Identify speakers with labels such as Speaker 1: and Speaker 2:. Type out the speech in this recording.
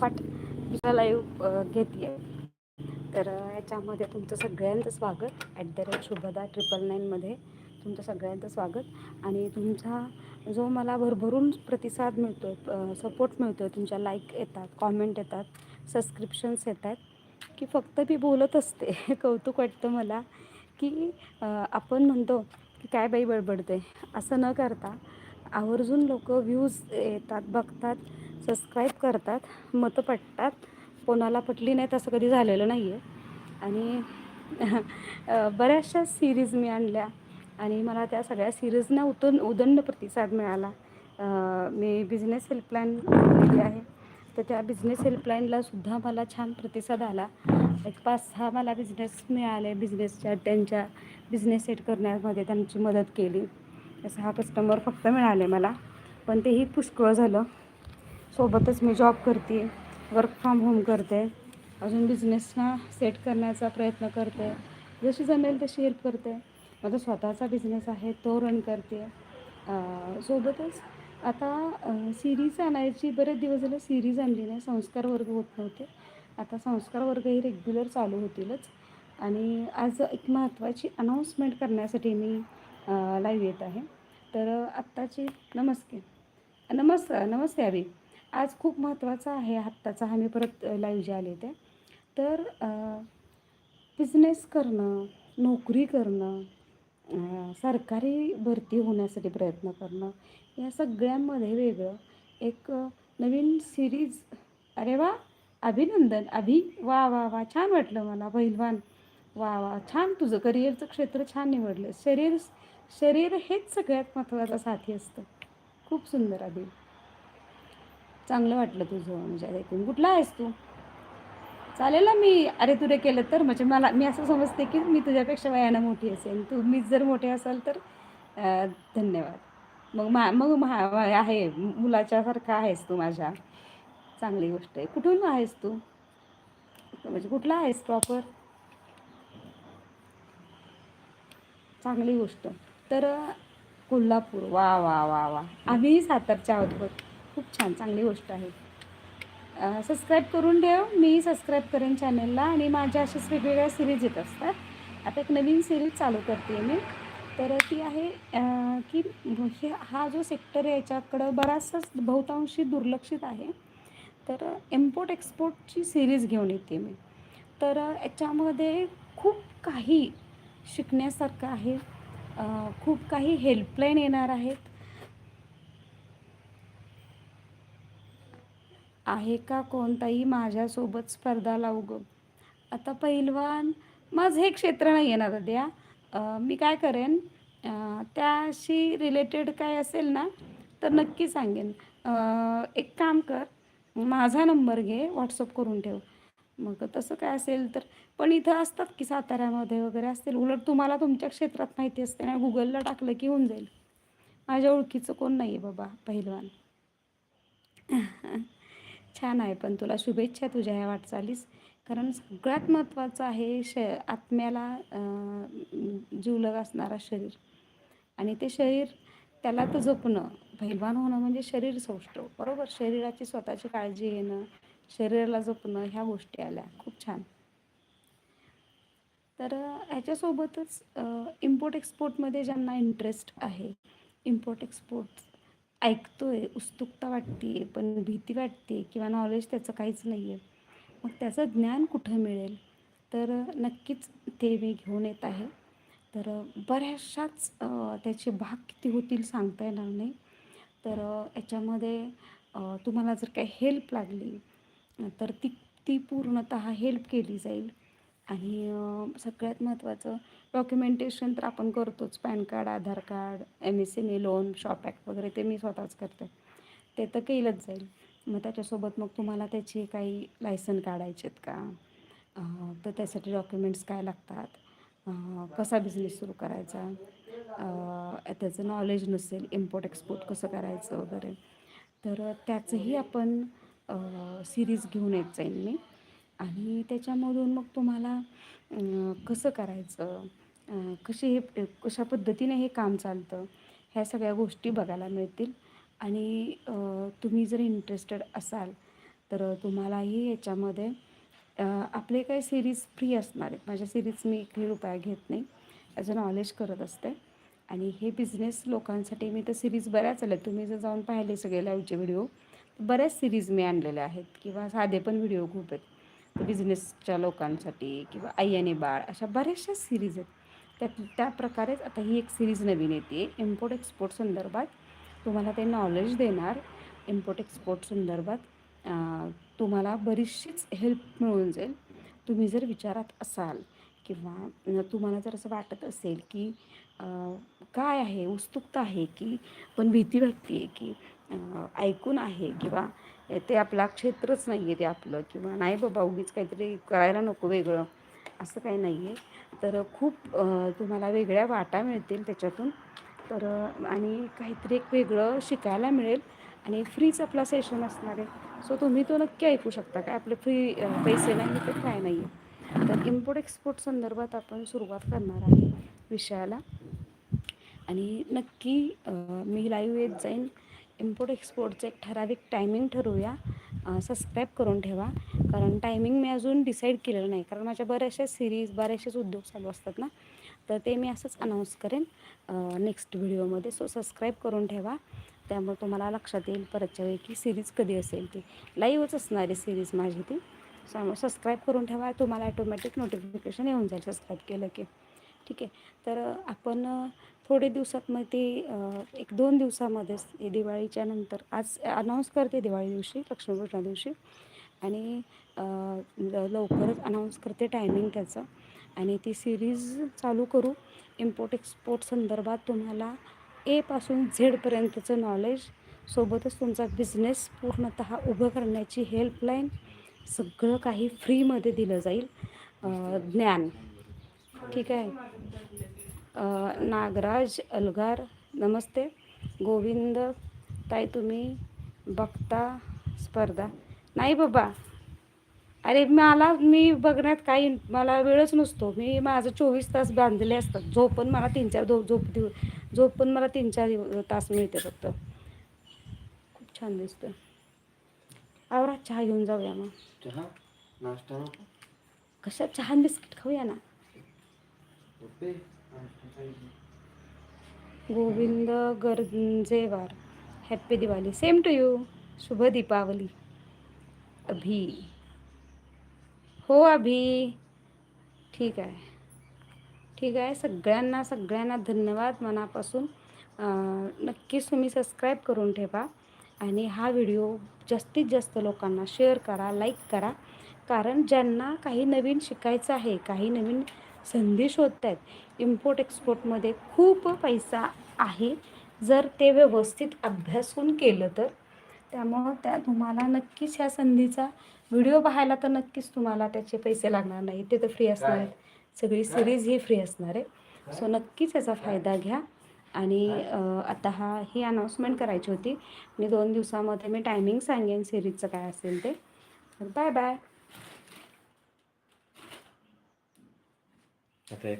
Speaker 1: पाठ दुसरा लाईव्ह घेते तर याच्यामध्ये तुमचं सगळ्यांचं स्वागत. At the rate Shubhada triple नाईनमध्ये तुमचं सगळ्यांचं स्वागत. आणि तुमचा जो मला भरभरून प्रतिसाद मिळतो आहे सपोर्ट मिळतो आहे तुमच्या लाईक येतात कॉमेंट येतात सबस्क्रिप्शन्स येतात की फक्त मी बोलत असते. कौतुक वाटतं मला की आपण म्हणतो की काय बाई बडबडते. असं न करता आवर्जून लोक व्ह्यूज येतात बघतात. सबस्क्राईब करतात मतं पटतात. कोणाला पटली नाही तसं कधी झालेलं नाही आहे आणि बऱ्याचशा सिरीज मी आणल्या. आणि मला त्या सगळ्या सिरीजना उतन उदंड प्रतिसाद मिळाला. मी बिझनेस हेल्पलाईन केली आहे. तर त्या बिझनेस हेल्पलाईनलासुद्धा मला छान प्रतिसाद आला. एक पाच सहा मला बिझनेस मिळाले. बिझनेसच्या त्यांच्या बिझनेस सेट करण्यामध्ये त्यांची मदत केली. सहा कस्टमर फक्त मिळाले मला. पण तेही पुष्कळ झालं. सोबतच मी जॉब करते वर्क फ्रॉम होम करते अजून बिझनेसना सेट करण्याचा प्रयत्न करते. जशी जमेल तशी हेल्प करते. माझा स्वतःचा बिझनेस आहे तो रन करते. सोबतच आता सिरीज आणायची बरेच दिवस झाले सिरीज आणली नाही संस्कार वर्ग होत नव्हते. आता संस्कार वर्ग ही रेग्युलर चालू होतीलच. आणि आज एक महत्त्वाची अनाऊन्समेंट करण्यासाठी मी लाईव्ह येत आहे. तर आत्ताची नमस्कार नमस् नमस्ते अभि. आज खूप महत्त्वाचा आहे आत्ताचा. हा मी परत लाईव्ह जे आले ते. तर बिझनेस करणं नोकरी करणं सरकारी भरती होण्यासाठी प्रयत्न करणं या सगळ्यांमध्ये वेगळं एक नवीन सिरीज अरे वा! अभिनंदन. अभि वा वा वा छान वाटलं मला. पहिलवान वा वा छान तुझं. करिअरचं क्षेत्र छान निवडलं. शरीर शरीर हेच सगळ्यात महत्त्वाचा साथी असतं. खूप सुंदर अभि. चांगलं वाटलं तुझं म्हणजे ऐकून कुठला आहेस तू? चालेल ना मी अरे तुरे केलं तर? म्हणजे मला मी असं समजते की मी तुझ्यापेक्षा वयानं मोठी असेल तू मीच जर मोठे असाल तर धन्यवाद. मग मा मग महा आहे मुलाच्यासारखा आहेस तू माझ्या. चांगली गोष्ट आहे. कुठून आहेस तू? म्हणजे कुठला आहेस प्रॉपर चांगली गोष्ट. तर कोल्हापूर. वा वा वा वा. आम्ही सातारच्या आहोत बघ. खूप छान चांगली गोष्ट आहे. सबस्क्राईब करून ठेव. मी सबस्क्राईब करेन चॅनलला आणि माझ्या अशाच वेगवेगळ्या सिरीज येत असतात. आता एक नवीन सिरीज चालू करते मी. तर ती आहे की हे हा जो सेक्टर आहे याच्याकडं बराचसाच बहुतांशी दुर्लक्षित आहे. तर इम्पोर्ट एक्सपोर्टची सिरीज घेऊन येते मी. तर याच्यामध्ये खूप काही शिकण्यासारखं आहे. खूप काही हेल्पलाईन येणार आहेत. आहे का कोणताही माझ्यासोबत स्पर्धा लावू ग? आता पहिलवान माझं हे क्षेत्र नाही आहे ना द्या मी काय करेन? त्याशी रिलेटेड काय असेल ना तर नक्की सांगेन. एक काम कर माझा नंबर घे व्हॉट्सअप करून ठेव. मग तसं काय असेल तर पण इथं असतात की साताऱ्यामध्ये वगैरे असतील. उलट तुम्हाला तुमच्या क्षेत्रात माहिती असते ना गुगलला टाकलं की होऊन जाईल. माझ्या ओळखीचं कोण नाही आहे बाबा पहिलवान छान आहे पण तुला शुभेच्छा तुझ्या ह्या वाटचालीस. कारण सगळ्यात महत्त्वाचं आहे श आत्म्याला जीवलग असणारा शरीर. आणि ते शरीर त्याला तर जपणं पैलवान होणं म्हणजे शरीर सौष्ठव बरोबर? शरीराची स्वतःची काळजी घेणं शरीराला जपणं ह्या गोष्टी आल्या. खूप छान. तर ह्याच्यासोबतच इम्पोर्ट एक्सपोर्टमध्ये ज्यांना इंटरेस्ट आहे इम्पोर्ट एक्सपोर्ट ऐकतोय उत्सुकता वाटते पण भीती वाटते किंवा नॉलेज त्याचं काहीच नाही आहे मग त्याचं ज्ञान कुठं मिळेल? तर नक्कीच ते मी घेऊन येत आहे. तर बऱ्याचशाच त्याचे भाग किती होतील सांगता येणार नाही. तर याच्यामध्ये तुम्हाला जर काही हेल्प लागली तर ती ती पूर्णत हेल्प केली जाईल. आणि सगळ्यात महत्त्वाचं डॉक्युमेंटेशन तर आपण करतोच. PAN card Aadhaar card M S M E loan shop act वगैरे ते मी स्वतःच करते. ते तर केलंच जाईल. मग त्याच्यासोबत मग तुम्हाला त्याची काही लायसन काढायचे आहेत का? तर त्यासाठी डॉक्युमेंट्स काय लागतात? कसा बिझनेस सुरू करायचा? त्याचं नॉलेज नसेल इम्पोर्ट एक्सपोर्ट कसं करायचं वगैरे. तर त्याचंही आपण सिरीज घेऊन येत जाईन मी. आणि त्याच्यामधून मग तुम्हाला कसं करायचं? कशी हे कशा पद्धतीने हे काम चालतं? ह्या सगळ्या गोष्टी बघायला मिळतील. आणि तुम्ही जर इंटरेस्टेड असाल तर तुम्हालाही याच्यामध्ये आपले काही सिरीज फ्री असणार आहेत. माझ्या सिरीज मी एकही रुपया घेत नाही. ॲज अ नॉलेज करत असते. आणि हे बिझनेस लोकांसाठी मी तर सिरीज बऱ्याच आल्या तुम्ही जर जाऊन पाहिले सगळे लाईव्हचे व्हिडिओ बऱ्याच सिरीज मी आणलेल्या आहेत. किंवा साधे पण व्हिडिओ खूप आहेत. बिझनेसच्या लोकांसाठी किंवा आई आणि बाळ अशा बऱ्याचशा सिरीज आहेत. त्यात त्या प्रकारेच आता ही एक सिरीज नवीन येते. इम्पोर्ट एक्सपोर्ट संदर्भात तुम्हाला ते नॉलेज देणार. इम्पोर्ट एक्सपोर्ट संदर्भात तुम्हाला बरीचशीच हेल्प मिळून जाईल. तुम्ही जर विचारात असाल किंवा तुम्हाला जर असं वाटत असेल की काय आहे उत्सुकता आहे की पण भीती वाटते आहे की ऐकून आहे किंवा ते आपला क्षेत्रच नाही आहे ते आपलं. किंवा नाही बाबा उगीच काहीतरी करायला नको वेगळं. असं काही नाही आहे तर खूप तुम्हाला वेगळ्या वाटा मिळतील त्याच्यातून. तर आणि काहीतरी एक वेगळं शिकायला मिळेल. आणि फ्रीच आपला सेशन असणार आहे. सो तुम्ही तो नक्की ऐकू शकता. काय आपले फ्री पैसे नाही तर काय नाही आहे तर इम्पोर्ट एक्सपोर्ट संदर्भात आपण सुरुवात करणार आहे विषयाला. आणि नक्की मी लाईव्ह येत जाईन. इम्पोर्ट एक्सपोर्टचं एक ठराविक टायमिंग ठरवूया. सबस्क्राईब करून ठेवा. कारण टायमिंग मी अजून डिसाईड केलेलं नाही. कारण माझ्या बऱ्याचशा सिरीज बऱ्याचशाच उद्योग चालू असतात ना. तर ते मी असंच अनाऊन्स करेन नेक्स्ट व्हिडिओमध्ये सो सबस्क्राईब करून ठेवा. त्यामुळे तुम्हाला लक्षात येईल परतच्या वेळी की सिरीज कधी असेल ती. लाईव्हच असणारी सिरीज माझी ती. सबस्क्राईब करून ठेवा. तुम्हाला ॲटोमॅटिक नोटिफिकेशन येऊन जाईल सबस्क्राईब केलं की. ठीक आहे. तर आपण थोडे दिवसात मग ते एक दोन दिवसामध्येच दिवाळीच्या नंतर आज अनाऊन्स करते दिवाळी दिवशी लक्ष्मीपूजना दिवशी. आणि लवकरच अनाऊन्स करते टायमिंग त्याचं. आणि ती सिरीज चालू करू. इम्पोर्ट एक्सपोर्ट संदर्भात तुम्हाला एपासून झेडपर्यंतचं नॉलेज सोबतच तुमचा बिझनेस पूर्णतः उभं करण्याची हेल्पलाईन सगळं काही फ्रीमध्ये दिलं जाईल. ज्ञान. ठीक आहे? नागराज अलगार नमस्ते. गोविंद ताई तुम्ही बघता स्पर्धा. नाही बाबा. अरे मला मी बघण्यात काही मला वेळच नसतो. मी माझं चोवीस तास बांधले असतात. झोप पण मला तीन चार झोप झोप दिव झोप पण मला तीन चार तास मिळते फक्त. खूप छान दिसतं आवरा चहा घेऊन जाऊया मग.
Speaker 2: चहा? नाश्ता नको?
Speaker 1: कशा चहा बिस्किट खाऊया ना. Govind Garjewar. Happy Diwali same to you शुभ दीपावली. अभि. हो अभि. ठीक आहे. ठीक आहे. सगळ्यांना सगळ्यांना धन्यवाद मनापासून. नक्कीच तुम्ही सबस्क्राईब करून ठेवा. आणि हा व्हिडिओ जास्तीत जास्त लोकांना शेअर करा लाईक करा. कारण ज्यांना काही नवीन शिकायचं आहे काही नवीन संधी शोधत आहेत इम्पोर्ट एक्सपोर्टमध्ये खूप पैसा आहे. जर ते व्यवस्थित अभ्यासून केलं तर. त्यामुळं त्या तुम्हाला नक्कीच ह्या संधीचा व्हिडिओ पाहायला तर नक्कीच तुम्हाला त्याचे पैसे लागणार नाही. ते तर फ्री असणार आहेत. सगळी सिरीज ही फ्री असणार आहे. सो नक्कीच याचा फायदा घ्या. आणि आता हा ही अनाऊन्समेंट करायची होती. आणि दोन दिवसामध्ये मी टायमिंग सांगेन सिरीजचं काय असेल ते. बाय बाय
Speaker 2: आता एक